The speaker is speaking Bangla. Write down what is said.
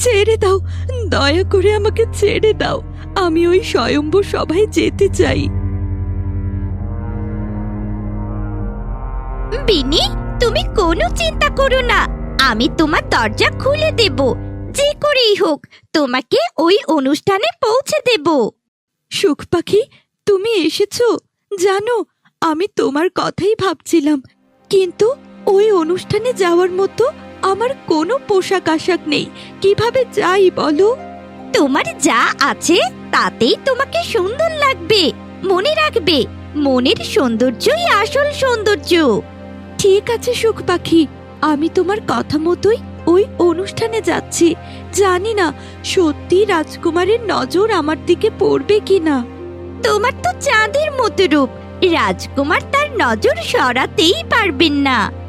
ছেড়ে দাও। দয়া করে আমাকে ছেড়ে দাও। আমি ওই স্বয়ম্বর সভায় যেতে চাই। বিনি তুমি কোনো চিন্তা করো না। আমি তোমার দরজা খুলে দেব। যে করেই হোক তোমাকে ওই অনুষ্ঠানে পৌঁছে দেব। সুখ পাখি তুমি এসেছ। জানো আমি তোমার কথাই ভাবছিলাম। কিন্তু ওই অনুষ্ঠানে যাওয়ার মতো আমার কোনো পোশাক আশাক নেই। কীভাবে যাই বলো? তোমার যা আছে তাতেই তোমাকে সুন্দর লাগবে মনে রাখবে মনের সৌন্দর্যই আসল সৌন্দর্য। ঠিক আছে সুখ পাখি আমি তোমার কথা মতোই ওই অনুষ্ঠানে যাচ্ছি। জানি না সত্যি রাজকুমারের নজর আমার দিকে পড়বে কিনা। তোমার তো চাঁদের মতো রূপ রাজকুমার তার নজর সরাতেই পারবেন না।